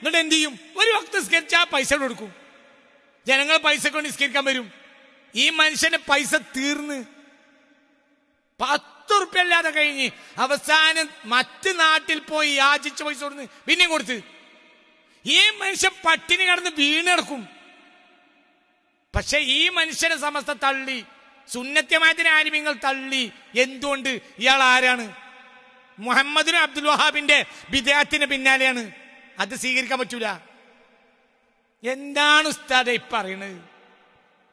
എന്നിട്ട് എന്ത് ചെയ്യും ഒരു വക്ത് നിസ്കരിച്ചാൽ പൈസ കൊടുക്കും. ജനങ്ങൾ പൈസ കൊണ്ട് നിസ്കരിക്കാൻ വരും. ഈ മനുഷ്യന്റെ പൈസ തീർന്ന് പത്ത് ഉറുപ്പ്യ അല്ലാതെ കഴിഞ്ഞ് അവസാനം മറ്റ് നാട്ടിൽ പോയി യാചിച്ച പൈസ കൊടുത്ത് പിന്നെയും കൊടുത്ത്. ഈ മനുഷ്യൻ പട്ടിണി കടന്ന് വീണെടുക്കും. പക്ഷെ ഈ മനുഷ്യനെ സമസ്ത തള്ളി സുന്നത്യമായതിനെ ആരിമ്യങ്ങൾ തള്ളി. എന്തുകൊണ്ട്? ഇയാൾ ആരാണ്? മുഹമ്മദ് അബ്ദുൽ വഹാബിന്റെ വിദേഹത്തിന് പിന്നാലെയാണ്. അത് സ്വീകരിക്കാൻ പറ്റൂല. എന്താണ് ഉസ്താദെ പറയുന്നത്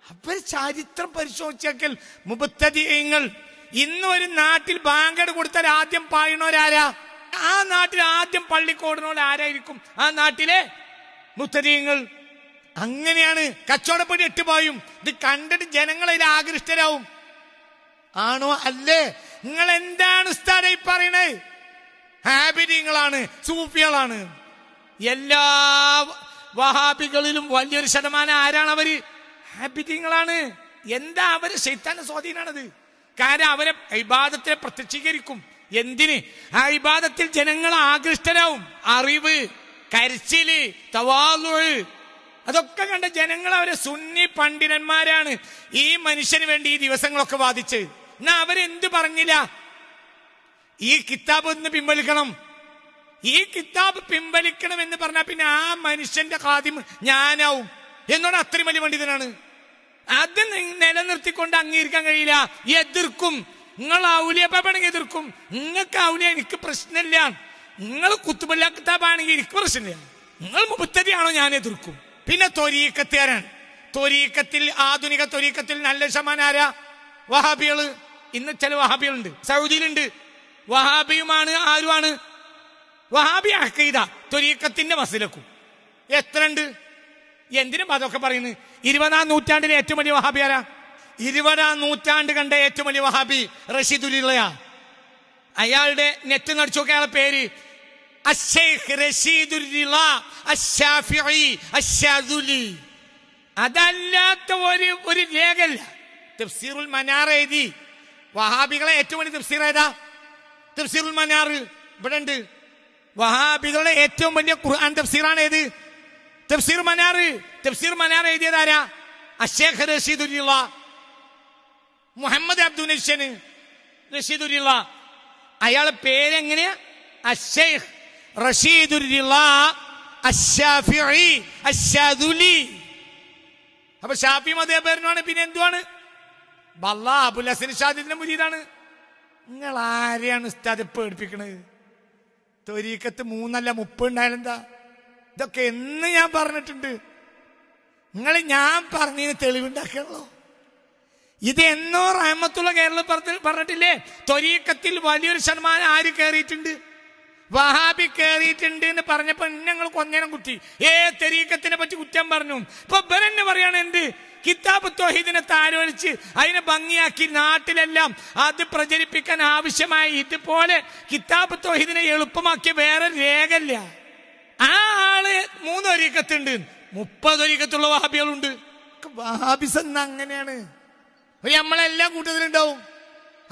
അവർ ചരിത്രം പരിശോധിച്ചേക്കൽ മുപ്പത്തധികങ്ങൾ ഇന്ന് ഒരു നാട്ടിൽ ബാങ്കട് കൊടുത്താൽ ആദ്യം പായണോരാരാ ആ നാട്ടിൽ ആദ്യം പള്ളിക്കോടുന്നവർ ആരായിരിക്കും? ആ നാട്ടിലെ മുത്തരീയങ്ങൾ അങ്ങനെയാണ് കച്ചവടപ്പടി എട്ടുപായും ഇത് കണ്ടിട്ട് ജനങ്ങളിൽ ആകൃഷ്ടരാവും. ആണോ? അല്ലേ? നിങ്ങൾ എന്താണ് ഉസ്താദെ ഈ പറയണത്? ഹാബിരിങ്ങളാണ് സൂഫികളാണ്. എല്ലാ വഹാബികളിലും വലിയൊരു ശതമാനം ആരാണ് അവർ? ഹാബിറ്റിങ്ങളാണ് എന്താ അവർ? ശൈത്താന്റെ സ്വാധീനാണത്. കാരണം അവരെ ഇബാദത്തെ പ്രത്യക്ഷീകരിക്കും. എന്തിന്? ആ ഇബാദത്തിൽ ജനങ്ങൾ ആകൃഷ്ടരാവും. അറിവ് കരച്ചിൽ തവാലുഴ്. അതൊക്കെ കണ്ട ജനങ്ങൾ അവരെ സുന്നി പണ്ഡിതന്മാരാണ്. ഈ മനുഷ്യന് വേണ്ടി ഈ ദിവസങ്ങളൊക്കെ വാദിച്ച്. എന്നാ അവരെന്ത് പറഞ്ഞില്ല? ഈ കിതാബ് ഒന്ന് പിൻവലിക്കണം. ഈ കിതാബ് പിൻവലിക്കണം എന്ന് പറഞ്ഞാൽ പിന്നെ ആ മനുഷ്യന്റെ കാദ്യം ഞാനാവും. എന്നോട് അത്രയും വലിയ പണ്ഡിതനാണ്. അത് നിലനിർത്തിക്കൊണ്ട് അംഗീകരിക്കാൻ കഴിയില്ല. എതിർക്കും. നിങ്ങൾ ഔലിയപ്പാണെങ്കിൽ എതിർക്കും. നിങ്ങൾക്ക് ഔലിയ എനിക്ക് പ്രശ്നമില്ല. നിങ്ങൾ കുത്തുബല്ല കിതാബാണെങ്കിൽ എനിക്ക് പ്രശ്നമില്ല. നിങ്ങൾ മുപ്പത്തതിയാണോ ഞാൻ എതിർക്കും. പിന്നെ തൊരീക്കത്തുകാരാണ് തൊരീക്കത്തിൽ ആധുനിക തൊരീക്കത്തിൽ നല്ല ശമാനം ആരാ? വഹാബികൾ. ഇന്ന് ചില വഹാബികളുണ്ട്. സൗദിയിലുണ്ട്. വഹാബിയുമാണ് ആരുമാണ്? വഹാബി അഹ്കൈദ തൊരീക്കത്തിന്റെ മസിലക്കും. എത്ര ഉണ്ട് എന്തിനും അതൊക്കെ പറയുന്നത് ഇരുപതാം നൂറ്റാണ്ടിലെ ഏറ്റവും വലിയ വഹാബി ആരാ? ഇരുപതാം നൂറ്റാണ്ട് കണ്ട ഏറ്റവും വലിയ വഹാബി റഷീദുലിളയാ അയാളുടെ നെറ്റ് നടിച്ചു നോക്കിയ അയാളുടെ പേര്. അതല്ലാത്ത ഒരു ഒരു രേഖല്ല തഫ്സീറുൽ മനാർ എഴുതി. വഹാബികളെ ഏറ്റവും വലിയ തഫ്സീർ ഏതാ? തഫ്സീറുൽ മനാർ ഇവിടെ ഉണ്ട് വഹാബികളുടെ ഏറ്റവും വലിയ ഖുർആൻ തഫ്സീറാണ് ഏത്? തഫ്സീർ മനാർ തഫ്സീർ മനാർ എഴുതിയത് ആരാ? അഷേഖ് റഷീദുല്ല മുഹമ്മദ് അബ്ദുൽ നഷ്യന് റഷീദുല്ല അയാളെ പേരെങ്ങനെയാ അഷേഖ് റഷീദുല്ല അപ്പൊ ഷാഫി മതേബരനാണ് പിന്നെ എന്തുവാണ്? ബല്ല അബുൽ ഹസൻ ഷാദിന്റെ മുരീദാണ്. നിങ്ങൾ ആരെയാണ് ഉസ്താദ് പേടിപ്പിക്കണത്? തൊരീക്കത്ത് മൂന്നല്ല മുപ്പുണ്ടായാലെന്താ ഇതൊക്കെ എന്ന് ഞാൻ പറഞ്ഞിട്ടുണ്ട്. നിങ്ങൾ ഞാൻ പറഞ്ഞതിന് തെളിവുണ്ടാക്കണല്ലോ ഇത് എന്നോ റഹമത്തുള്ള കേരളം പറഞ്ഞ- പറഞ്ഞിട്ടില്ലേ? തൊരീക്കത്തിൽ വലിയൊരു ശതമാനം ആര് കയറിയിട്ടുണ്ട്? വഹാബി കയറിയിട്ടുണ്ട് എന്ന് പറഞ്ഞപ്പോ ഞങ്ങൾ കൊന്നേനം കുട്ടി ഏ തെരീക്കത്തിനെ പറ്റി കുറ്റം പറഞ്ഞു. ഇപ്പൊ ഇവരെന്നെ പറയാണ് എന്ത്? കിതാബ് തൊഹീദിനെ താരോലിച്ച് അതിനെ ഭംഗിയാക്കി നാട്ടിലെല്ലാം അത് പ്രചരിപ്പിക്കാൻ ആവശ്യമായ ഇതുപോലെ കിതാബ് തൊഹീദിനെ എളുപ്പമാക്കിയ വേറെ രേഖല്ല ആ ആൾ മൂന്ന് ഒരീക്കത്തുണ്ട്. മുപ്പത് ഒരീക്കത്തുള്ള വഹാബികളുണ്ട്. വഹാബിസ് എന്ന് അങ്ങനെയാണ്? നമ്മളെല്ലാം കൂട്ടത്തിലുണ്ടാവും.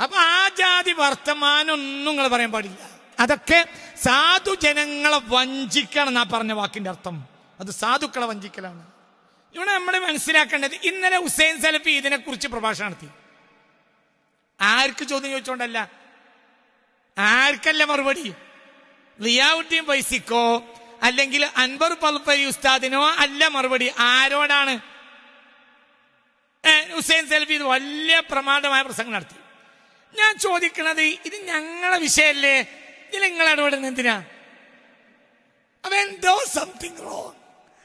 അപ്പൊ ആ ജാതി വർത്തമാനൊന്നും നിങ്ങൾ പറയാൻ പാടില്ല. അതൊക്കെ സാധുജനങ്ങളെ വഞ്ചിക്കണം എന്നാ പറഞ്ഞ വാക്കിന്റെ അർത്ഥം. അത് സാധുക്കളെ വഞ്ചിക്കലാണ്. ഇവിടെ നമ്മൾ മനസ്സിലാക്കേണ്ടത് ഇന്നലെ ഹുസൈൻ സലഫി ഇതിനെ കുറിച്ച് പ്രഭാഷണം നടത്തി. ആർക്ക് ചോദ്യം ചോദിച്ചോണ്ടല്ല. ആർക്കല്ല മറുപടി? റിയാവുദ്ദീൻ പൈസിക്കോ അല്ലെങ്കിൽ അൻവർ പൽപ്പരി ഉസ്താദിനോ അല്ല മറുപടി. ആരോടാണ്? ഹുസൈൻ സലഫി ഇത് വലിയ പ്രമാദമായ പ്രസംഗം നടത്തി. ഞാൻ ചോദിക്കുന്നത് ഇത് ഞങ്ങളെ വിഷയല്ലേ ഇതിൽ നിങ്ങൾ ഇടപെടുന്ന എന്തിനാ? അവൻ ഡോ സംതിങ് റോങ്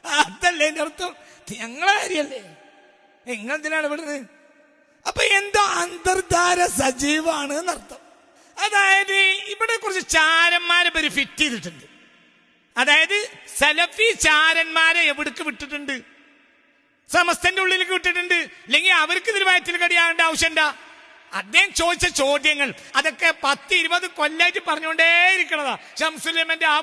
അതല്ലേ എന്റെ അർത്ഥം? ഞങ്ങളെ കാര്യല്ലേ? നിങ്ങൾ എന്തിനാണ് ഇടപെടുന്നത് അപ്പൊ എന്തോ അന്തർധാര സജീവാണ് എന്നർത്ഥം. അതായത് ഇവിടെ കുറച്ച് ചാരന്മാരെ പേര് ഫിറ്റ് ചെയ്തിട്ടുണ്ട്. അതായത് സലഫി ചാരന്മാരെ എവിടേക്ക് വിട്ടിട്ടുണ്ട്? സമസ്തന്റെ ഉള്ളിലേക്ക് വിട്ടിട്ടുണ്ട്. അല്ലെങ്കിൽ അവർക്ക് ഇതിൽ വയറ്റിൽ കടിയാകേണ്ട ആവശ്യമുണ്ടാ അദ്ദേഹം ചോദിച്ച ചോദ്യങ്ങൾ. അതൊക്കെ പത്ത് ഇരുപത് കൊല്ലായിട്ട് പറഞ്ഞുകൊണ്ടേ ഇരിക്കണതാ ഷംസുലമന്റെ ആ